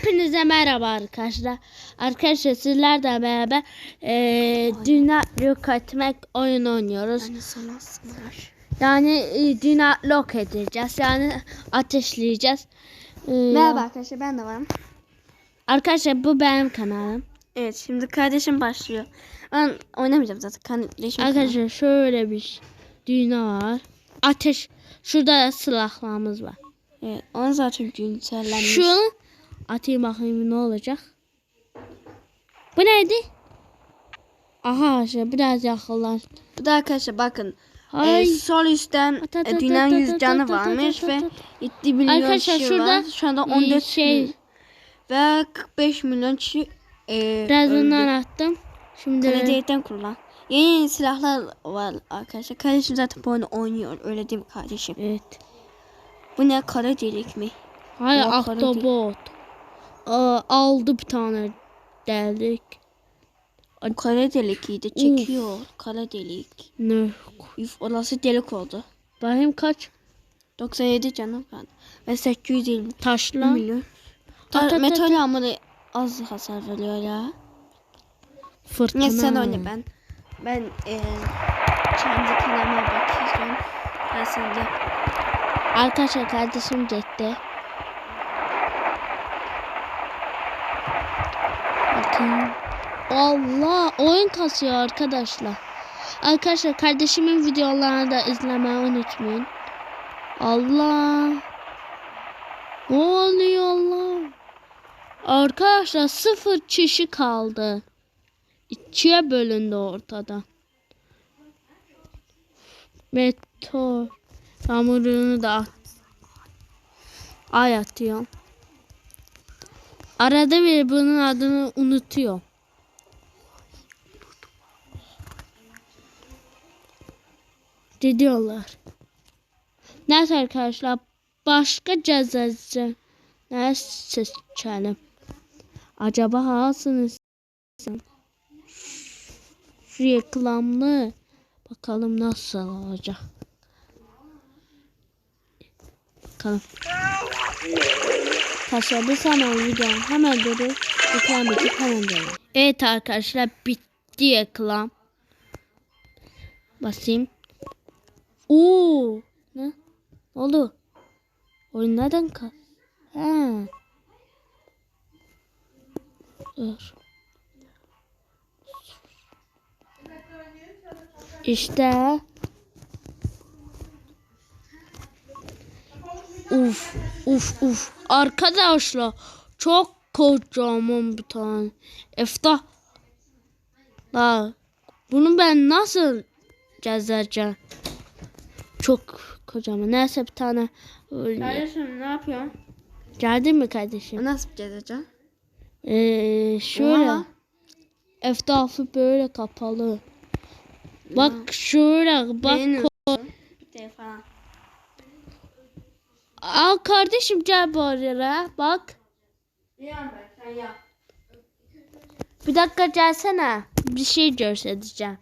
Hepinize merhaba arkadaşlar. Arkadaşlar sizlerle beraber e, dünya yok etmek oyun oynuyoruz. Yani sana. Yani e, dünya yok edeceğiz. Yani ateşleyeceğiz. E, Merhaba arkadaşlar ben de varım. Arkadaşlar bu benim kanalım. Evet şimdi kardeşim başlıyor. Ben oynamayacağım zaten kardeşim. Arkadaşlar şöyle bir dünya var. Ateş. Şurada da silahlarımız var. Evet onun zaten güncellenmiş. Şu atayım bakayım ne olacak. Bu neydi? Aha arkadaşlar biraz yakınlaş. Bu da arkadaşlar bakın. Ay. E, sol üstten e, dünyanın at, 100 at, canı varmış ve at, at. 7 milyon Arkadaşlar kişi şurada, var. Şu anda e, 14 şey- şey... ve 45 milyon kişi e, Birazından attım. Şimdi Kalecilikten kurulan. Yeni silahlar var arkadaşlar. Kardeşim zaten bu oyunu oynuyor. Öyle değil mi kardeşim? evet. Bu ne kara delik mi? Hayır ahtapot. Aa, aldı bir tane delik. O kara delik iyiydi. Çekiyor. Kara delik. Ne? Üf, orası delik oldu. Bakayım kaç? 97 canım kaldı. Ve 820 Taşla. milyon. Ta- ta- ta- Metal da az hasar veriyor ya. Fırtına. Neyse sen oyna ben. Ben eee kendi kanalıma bakacağım. Ben sen de. Arkadaşlar kardeşim gitti. Bakayım. Allah oyun kasıyor arkadaşlar. Arkadaşlar kardeşimin videolarını da izlemeyi unutmayın. Allah. Ne oluyor Allah? Arkadaşlar sıfır kişi kaldı. İkiye bölündü ortadan. Meteor. Hamurunu da ay atıyor. Arada bir bunun adını unutuyor. Diyorlar. Neyse arkadaşlar başka cezası ne seçelim? Acaba hangisini? Şu reklamlı bakalım nasıl olacak. Bakalım. Bir saniye video hemen durur. Reklam bitip hemen dönüyor. Evet arkadaşlar bitti reklam. Basayım. Oo, ne? Ne oldu? Oyun neden kal? He. Dur. İşte. Uf, uf, uf. Arkadaşlar çok kocaman bir tane. Efta. La, bunu ben nasıl gezeceğim? Çok kocaman. Neyse bir tane. Kardeşim ne yapıyorsun? Geldin mi kardeşim? Nasıl gezeceğim? Ee, şöyle. Oha. Böyle kapalı. Bak şöyle bak. Ko- Telefon. Al kardeşim gel bu araya. Bak. Bir dakika gelsene. Bir şey göstereceğim.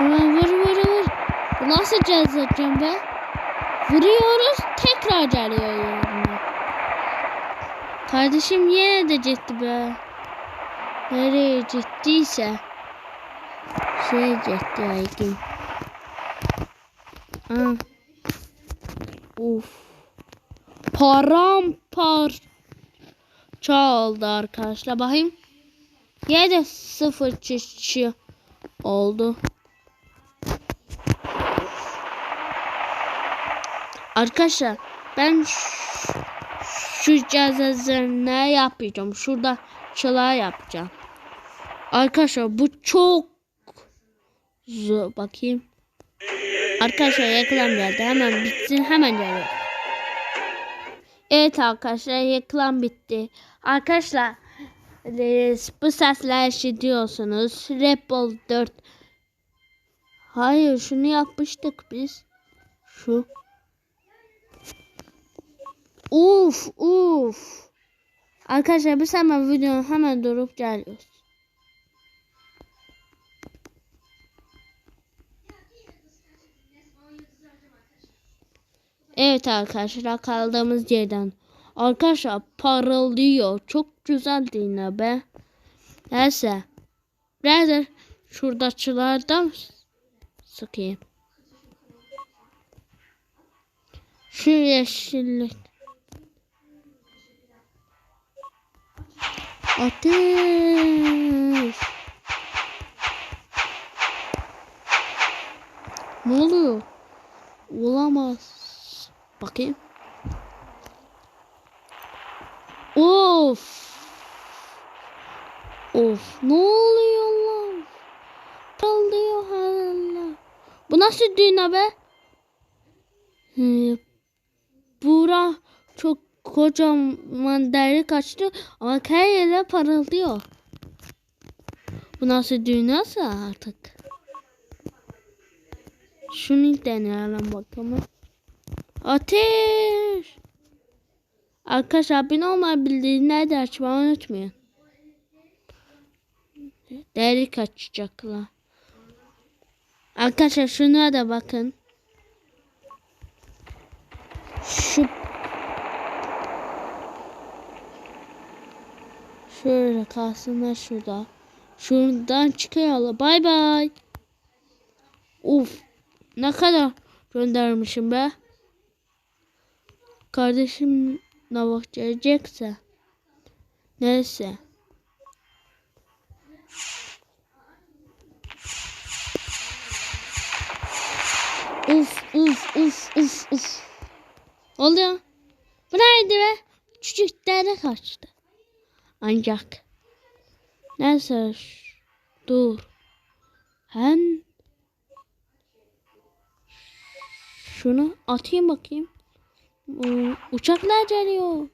Ulan vur vur vur. Nasıl cezledeceğim be? Vuruyoruz tekrar geliyor. Kardeşim yine de gitti be. Nereye gittiyse. Şuraya gitti belki. Ha. Uf. Parampar oldu arkadaşlar. Bakayım. Yine de sıfır çiftçi oldu. Arkadaşlar ben şu cezazı ne yapacağım? Şurada çıla yapacağım. Arkadaşlar bu çok zor. Bakayım. Arkadaşlar reklam geldi. Hemen bitsin. Hemen geliyor. Evet arkadaşlar reklam bitti. Arkadaşlar e, bu sesler işitiyorsunuz. Red Bull 4. Hayır şunu yapmıştık biz. Şu. Uf uf. Arkadaşlar biz hemen videonun hemen durup geliyoruz. Evet arkadaşlar kaldığımız yerden. Arkadaşlar parıldıyor. Çok güzel dinle be. Neyse. Nerede? Şuradaçılardan sıkayım. Şu yeşillik. Ateş. Ne oluyor? Olamaz. Bakayım. Of. Of. Ne oluyor lan? Parlıyor hala. Bu nasıl düğüne be? Bura çok kocaman deri kaçtı ama her yere parıldıyor. Bu nasıl düğünse artık. Şunu deneyelim bakalım. Ateş. Arkadaşlar abone olmayı bildirimleri açmayı unutmayın. Deri kaçacaklar. Arkadaşlar şuna da bakın. Şu Şöyle kalsınlar şurada. Şuradan çıkıyor. Bay bay. Uf. Ne kadar göndermişim be. Kardeşim ne vakit gelecekse. Neyse. Uf uf uf uf uf. Oluyor. Bu neydi be? Küçüklere kaçtı. Ancak. Neyse. Dur. Hem şunu atayım bakayım. Ee, Uçaklar geliyor.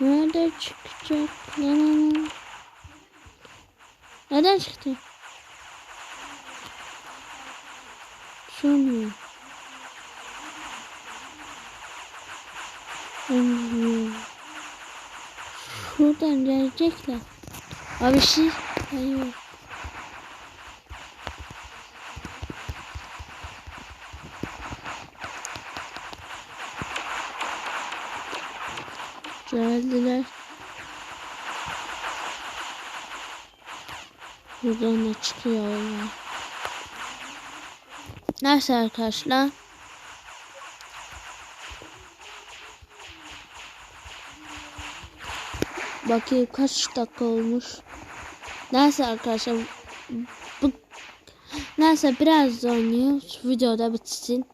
Nerede çıkacak? Nereden çıktı? Hmm. Şuradan gelecekler. Abi şey. Hayır. Geldiler. Buradan da çıkıyorlar. Neyse arkadaşlar. Bakayım kaç dakika olmuş. Neyse arkadaşlar. Bu, neyse biraz oynuyoruz. Videoda bitsin.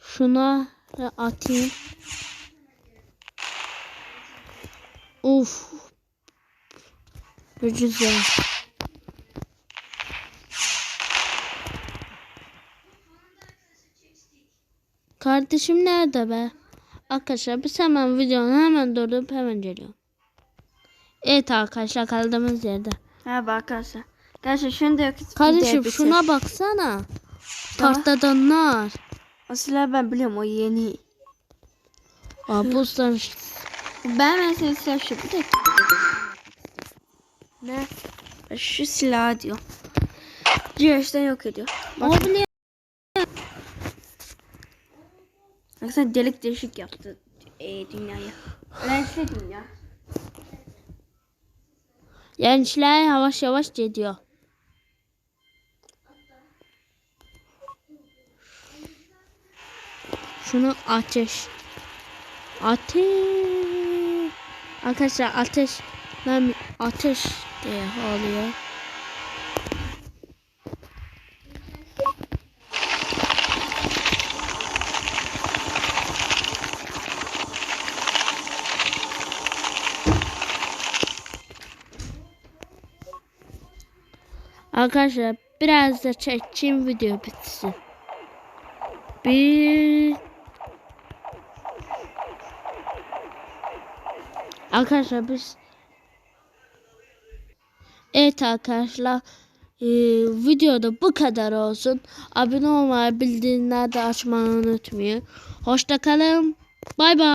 Şuna atayım. Uf. Güzel. Kardeşim nerede be? Arkadaşlar biz hemen videonu hemen durdurup hemen geliyorum. Evet arkadaşlar kaldığımız yerde. Merhaba arkadaşlar. Arkadaşlar şunu da. Kardeşim şuna baksana. Tahtadan nar. Aslında ben biliyorum o yeni. Aa, buzdan Ben mesela silah şu bir dakika. Ne? Şu silah diyor. Güneşten yok ediyor. Bak, O bile baksana delik deşik yaptı e, dünyayı. Renkli dünya. gençler yavaş yavaş gidiyor. Şunu ateş. Ateş. Arkadaşlar ateş. Ben ateş diye oluyor. Arkadaşlar biraz da çekeyim video bitsin. Bir Arkadaşlar biz Evet arkadaşlar Ee, videoda bu kadar olsun. Abone olmayı, bildirimleri de açmayı unutmayın. Hoşça kalın. Bay bay.